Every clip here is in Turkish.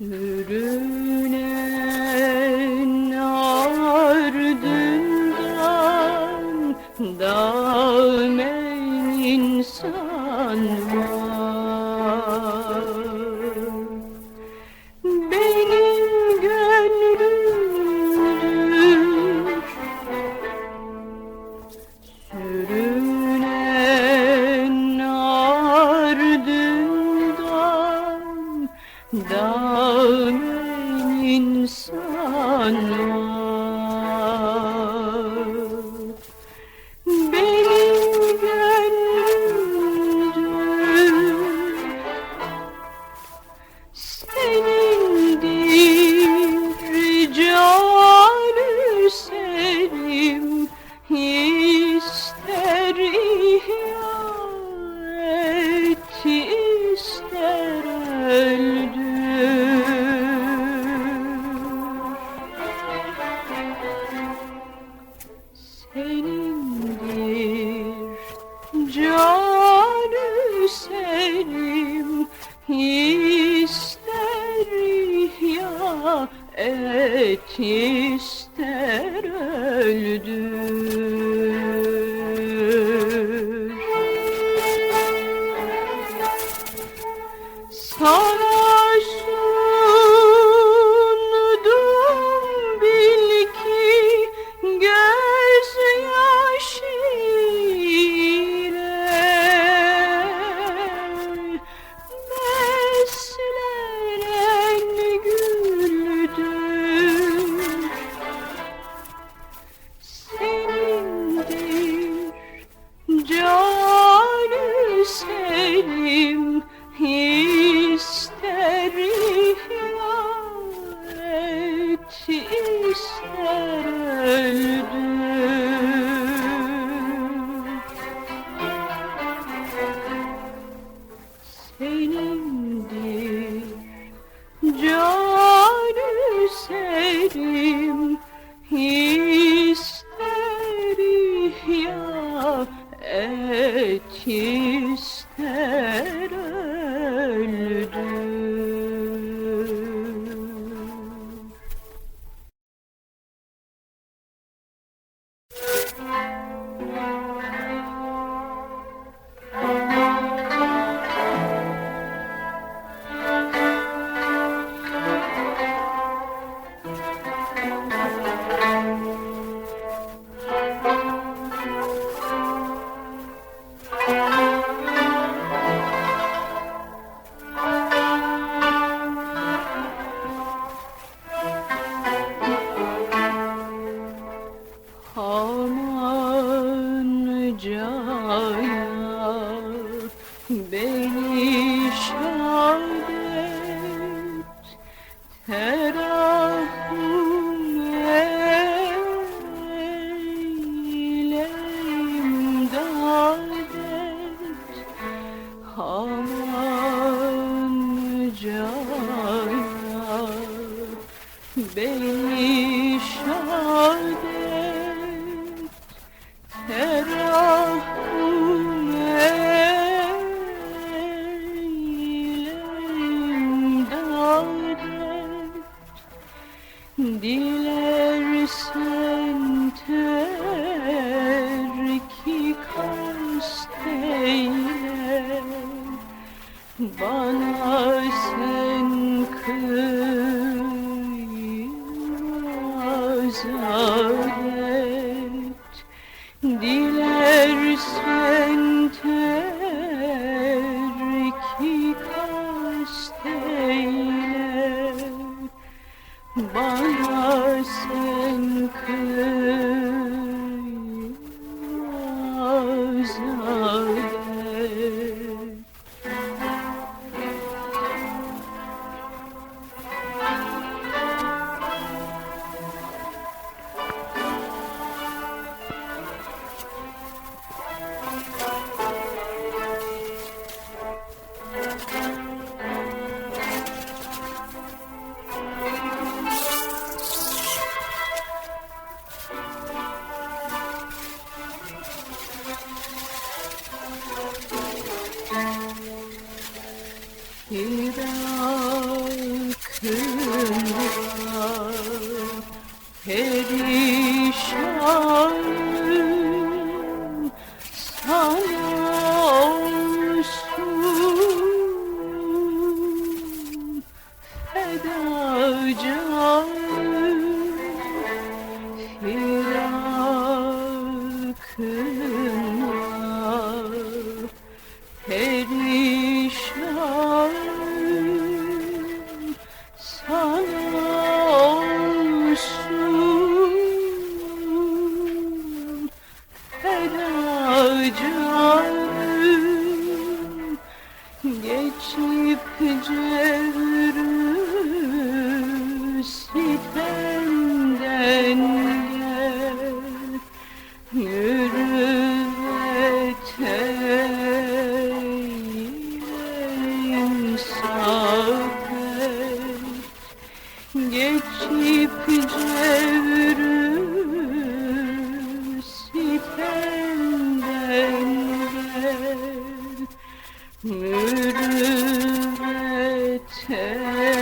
Ürüne İster ya et ister öldü. home. Dilersen terki kasteyle Bana sen kıy azar et Dilersen 嗯 Haydi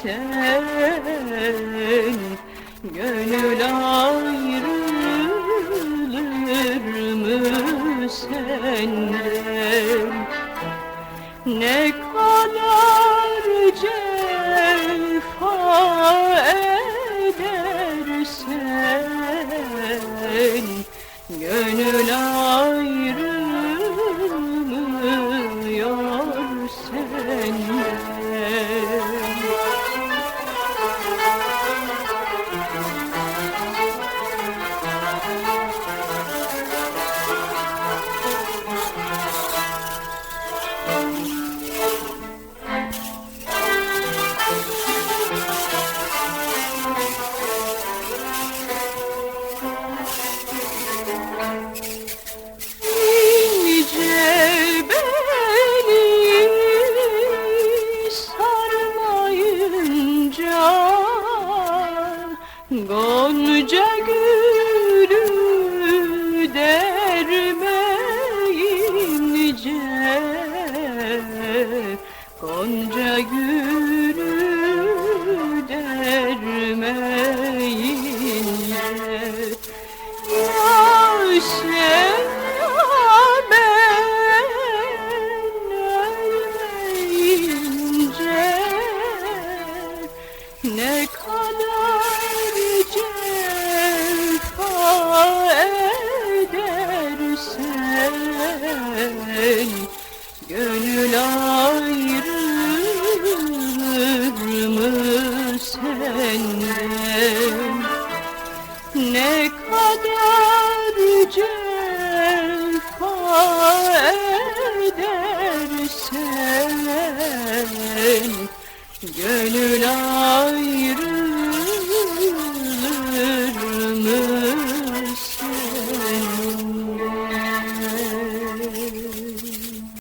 আছে